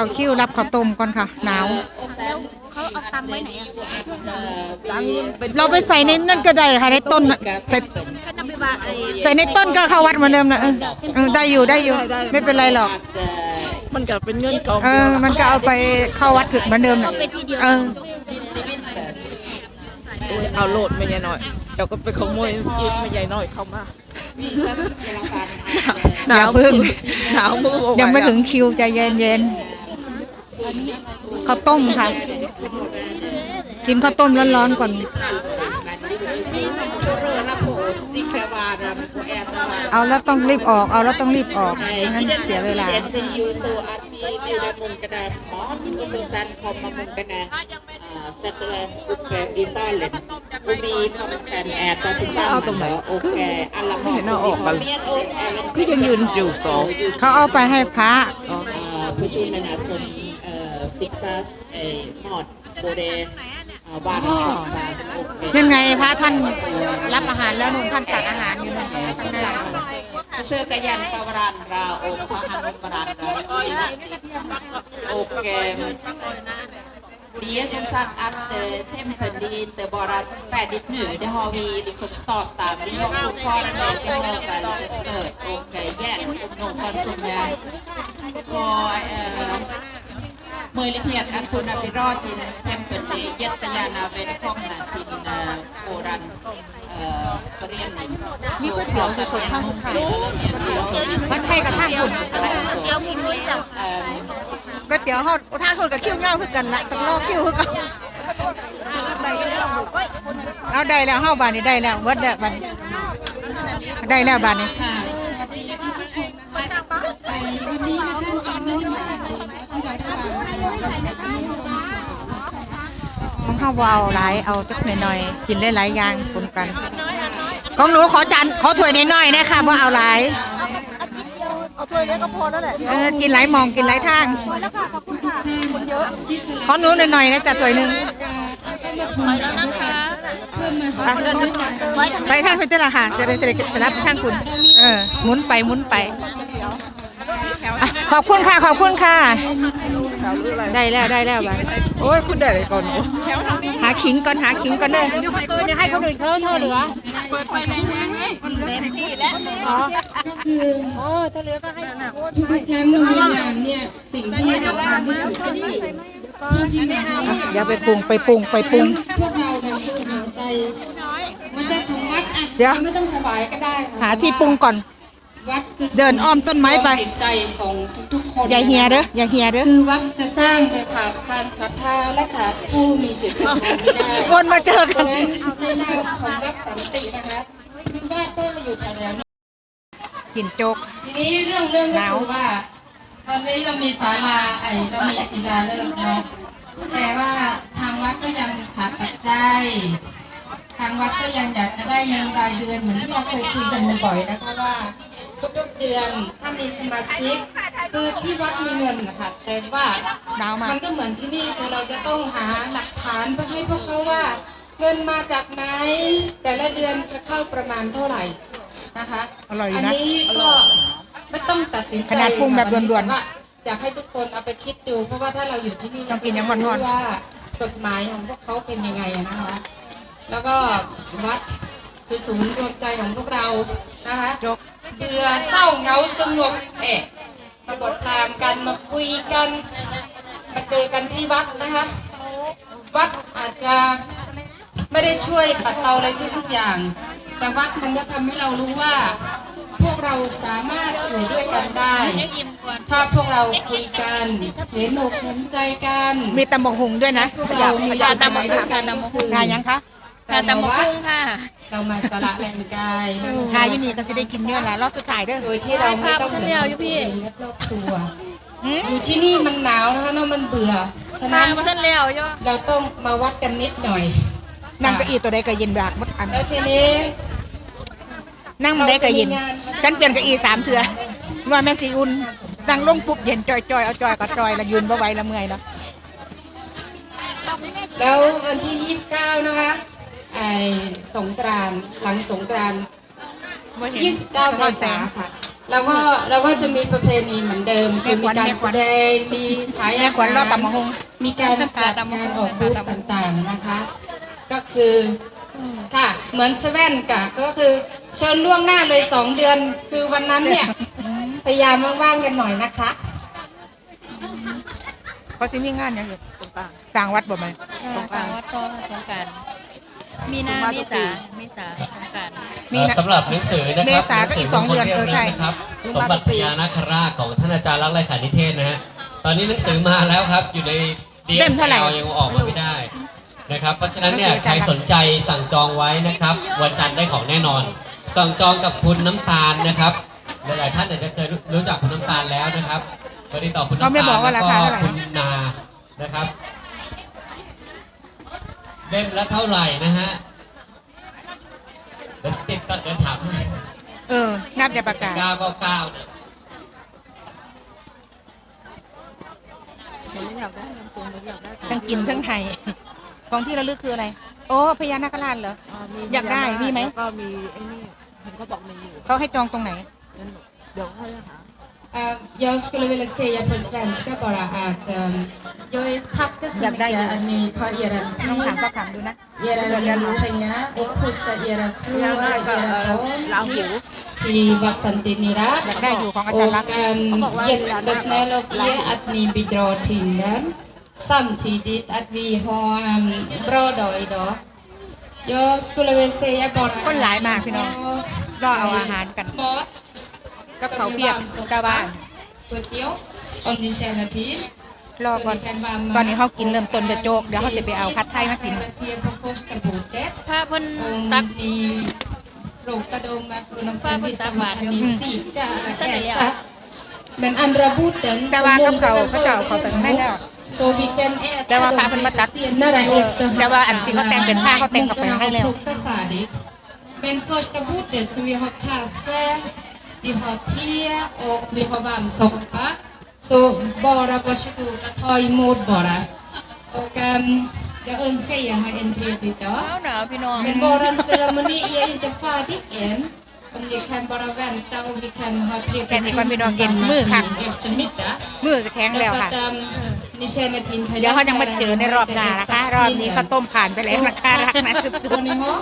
เอาคิวรับข้าวต้มก่อนค่ะ หนาว แล้วเขาเอาตังค์ไว้ไหนอะตังเป็นเราไปใส่ในนั่นก็ได้ค่ะในต้นน่ะใส่ฉันเอาไปว่าไอ้ใส่ในต้นก็เข้าวัดเหมือนเดิมนะเออเออได้อยู่ได้อยู่ ไม่เป็นไรหรอก มันก็เป็นเงินกองเออ มันก็เอาไปเข้าวัดคือเหมือนเดิมน่ะเอาไปทีเดียวเออเอาโหลดไม่ใหญ่หน่อยเดี๋ยวก็ไปขโมยอีกไม่ใหญ่หน่อยเข้ามาหนาวมือหนาวมือบอกยังไม่ว่าถึงคิวใจเย็นเย็นๆ ข้าวต้มค่ะ กินข้าวต้มร้อนๆก่อนเอาแล้วต้องรีบออก เอาแล้วต้องรีบออกไม่งั้นเสียเวลาเอาตรงไหนโอเคอัลละมอเห็นเอาออกกันเมียนโอสแอลคือยังยืนอยู่สองเขาเอาไปให้พระผู้ช่วยนานาสน เอ่อฟิกซัสเอ่อหมอดโบเดนอ่าบ้านชอบบ้านโอเคยังไงพระท่านรับอาหารแล้วนุ่งท่านตักอาหารอยู่นะข้างหน้าเชื่อกยันปวรานราโอพหันปรานราสินะโอเค Vi är som sagt att eh, tempen det är inte bara färdigt nu. Det har vi liksom startat. Men vi har fortfarande behöver lite stöd och eh, hjälp och någon som eh, har eh, möjlighet att kunna bidra till tempen. Det är jättegärna välkomna till eh, våran eh, förening. Så pratar vi om det. วัดไทยกับท่าขุนเดี๋ยวพิมพ์เลยจ้ะก๋วยเตี๋ยวทอดท่าขุนกับคิ้วเงาคือกันละต้องรอคิ้วคือกันเอาได้แล้วเฮาบานนี้ได้แล้วเวิร์ดแล้วบานได้แล้วบานนี้ ค่ะสวัสดีทุกๆคนนะคะไปวันนี้นะคะการไม่ได้มาที่วัดป่าสยามนะคะ ของเฮาบ่เอาหลายเอาจักหน่อยๆกินหลายๆอย่างปนกัน ของหนูขอจานขอถ้วยน้อยๆนะคะบ่เอาหลายเอาถ้วยเล็กก็พอแล้วแหละเออกินหลายหมองกินหลายทางขอหนูหน่อยๆนะจ๊ะถ้วยหนึงไปแล้วนะคะไปไปทางพิจารณาค่ะจะได้จะได้จะรับทางคุณ เออหมุนไปหมุนไปอะขอบคุณค่ะขอบคุณค่ะ ได้แล้วได้แล้วบัด โอ้ยคุณได้อะไรก่อนหนูหาขิงก่อนหาขิงก่อนเด้อจะให้คนอื่นเขาเท่าเหลือเปิดไฟแรงๆไหมอ๋อโอ้ถ้าเหลือก็ให้ทุกๆครั้งเรามีงานเนี่ยสิ่งที่สำคัญที่สุดก็คือผู้ที่มาให้อะเดี๋ยวไปปรุงไปปรุงไปปรุงพวกเราเนี่ยคือหาใจมันจะของวัดอะเดี๋ยวไม่ต้องถวายก็ได้ค่ะหาที่ปรุงก่อน วัดคือเดินอ้อมต้นไม้ไป จิตใจของทุกๆคนอย่าเฮียเด้ออย่าเฮียเด้อ คือวัดจะสร้างโดยขาดการศรัทธาและขาดผู้มีจิตศรัทธาไม่ได้วนมาเจอเพกันราะฉะนั้นในนามของวัดสันตินะคะคือวัดก็อยู่แถวๆนี้กินโจ๊ก ทีนี้เรื่องเรื่องก็คือว่า ตอนนี้เรามีศาลาไอเรามีศิลาฤกษ์เนาะแต่ว่าทางวัดก็ยังขาดปัจจัย ทางวัดก็ยังอยากจะได้เงินรายเดือนเหมือนที่เราเคยคุยกันบ่อยๆนะคะว่า ทุกๆเดือนถ้ามีสมาชิกคือที่วัดมีเงินนะคะแต่ว่าหนาวมากมันก็เหมือนที่นี่คือเราจะต้องหาหลักฐานเพื่อให้พวกเขาว่า เงินมาจากไหนแต่ละเดือนจะเข้าประมาณเท่าไหร่นะคะอร่อยอยู่อันนะนี้ก็ไม่ต้องตัดสินใจขนาดปรุงแบบด่วนๆค่ะอยากให้ทุกคนเอาไปคิดดู เพราะว่าถ้าเราอยู่ที่นี่ต้องกินอย่างร้อนๆเราจะรู้ว่ากฎหมายของพวกเขาเป็นยังไงอะนะคะแล้วก็วัดคือศูนย์รวมใจของพวกเรานะคะโจ๊ก เบื่อเศร้าเหงาสงบเอะมาบทตามกันมาคุยกันมาเจอกันที่วัดนะคะ วัดอาจจะไม่ได้ช่วยปัดเป่าอะไรทุกๆอย่าง แต่วัดมันก็ทำให้เรารู้ว่า พวกเราสามารถอยู่ด้วยกันได้ ถ้าพวกเราคุยกันเห็นอกเห็นใจกัน มีตำบักหุงด้วยนะพวกเรามีตามด้วยกันก็คืองานยังคะ การตำบักหุ่งค่ะ เรามาสละแรงกายงานอยู่นี่ก็สิได้กินเนื้อละรอบสุดท้ายเด้อ โดยที่เราไม่ต้องเห็นตัวเองและครอบครัวหืมอยู่ที่นี่มันหนาวนะคะเนาะมันเบื่อฉะนั้นมาท่านแล้วย่อเราต้องมาวัดกันนิดหน่อยนั่งเก้าอี้ตัวใดก็เย็นบากหมดอันแล้วทีนี้นั่งมันได้ก็เย็นฉันเปลี่ยนเก้าอี้สามเทื่อว่าแม่นสิอุ่นนั่งลงปุ๊บเย็นจอยๆเอาจอยก็จอยละยืนบ่ไหวละเมื่อยเนาะแล้ววันที่29นะคะ ไอ้สงกรานต์หลังสงกรานต์บ่เห็น29เมษาค่ะ แล้วก็แล้วก็จะมีประเพณีเหมือนเดิมคือมีการแสดงมีขายแม่อาขวัญรอบหารตำมะฮงมีการจัดงานออกบูธต่างๆนะคะ ก็คือค่ะเหมือนเซเว่นกะก็คือเชิญล่วงหน้าเลยสองเดือน คือวันนั้นเนี่ยพยายามว่างๆกันหน่อยนะคะเขาสิมีงานหยังอยู่ตรงกลางกลางวัดบ่แม่สงกรานต์วัดก็สงกราร มีนาเมษาเมษาสงกรารมีเอ่อนะสำหรับหนังสือนะเมครับษาก็อีกสองเดือนเออใช่นะครับสมบัติพญานาคราชของท่านอาจารย์รักษ์ไรขานิเทศนะฮะตอนนี้หนังสือมาแล้วครับ อยู่ใน เล่มเท่าไหร่ DSL ยังออกมาไม่ได้นะครับ เพราะฉะนั้นเนี่ยหนังสืออาใคจารย์รสนใจสั่งจองไว้นะครับ วันจันทร์ได้ของแน่นอน สั่งจองกับคุณน้ำตาลนะครับหลายๆท่านอาจจะเคยรู้จักคุณน้ำตาลแล้วนะครับก็ติดต่อคุณน้ำเขาไม่ตาลบอกว่าแล้วราก็คาเท่าไหร่คุณนานะครับเล่มละเท่าไหร่นะฮะเดี๋ยวติดก่อนเดี๋ยวถามเออ นับจะประกาศเก้าเก้าเก้าเนี่ยทั้งกินทั้งไห้ของที่ระลึกคืออะไร โอ้พญานาคราชเหรอ อยากได้มีไหม แล้วก็มีไอ้นี่เห็นเขาบอกมีอยู่เขาให้จองตรงไหนเดี๋ยวค่อยหา Eh, jag skulle vilja säga på svenska bara att eh, jag tackar så Jag där mycket ju. att ni tar era ต้องถาม tid, ก็ถามดูนะ era pengar och pussar era fruar och era ลา barn หู hit till Vasanti Nira. อยากได้อยู่ของอาจารย์ Och รักษณ์ um, jättesnäll av er att ni bidrar till den. Samtidigt att vi har en bra dag idag. Jag skulle vilja säga bara คนหลายมากพี่น้องรอเอาอาหารกัน mat กับเขาวเปียกกาบ้านก๋วยเตี๋ยว om ni känner till รอก่อนตอนนี้เขากินเริ่มต้นด้วยโจ๊กเดี๋ยวเขาจะไปเอาผัดไทยมากิน Karaté på första bordet พระเพิ่น om ตัก ni frågade om att kunna Vad få var visa det vad för ni Mm. fika Sen är eller det äta men andra borden แต่ så ว่ากับ många เขา kan พระเจ้าเขาแต่งให้แล้ว så vi kan แต่ äta ว่าพระ dem เพิ่นมาตัด lite senare เออ efterhand แต่ว่าอันที่เขาแต่งเป็นผ้าเขาแต่งกับไป Munkarna ให้ har แล้ว plockat färdigt men första bordet så vi har kaffe vi har te och vi har varmsoppa så bara varsågoda ta emot bara och ehm, jag önskar er ha en trevlig ห dag นาวหนาวพี่น้อง men våran ceremoni är inte färdig än. Om ni kan bara vänta och vi kan ha trevligt Kan ni komma idag igen? Mur kan. till eftermiddag. มือจะแข็งแล้ว Därför ค่ะ att um, ni känner till เดี๋ยวเขายังมาเจอในรอบหน้านะคะ รอบนี้เขาวต้มผ่านไปแล้วนะคะรักนะสุด Ska ni ha?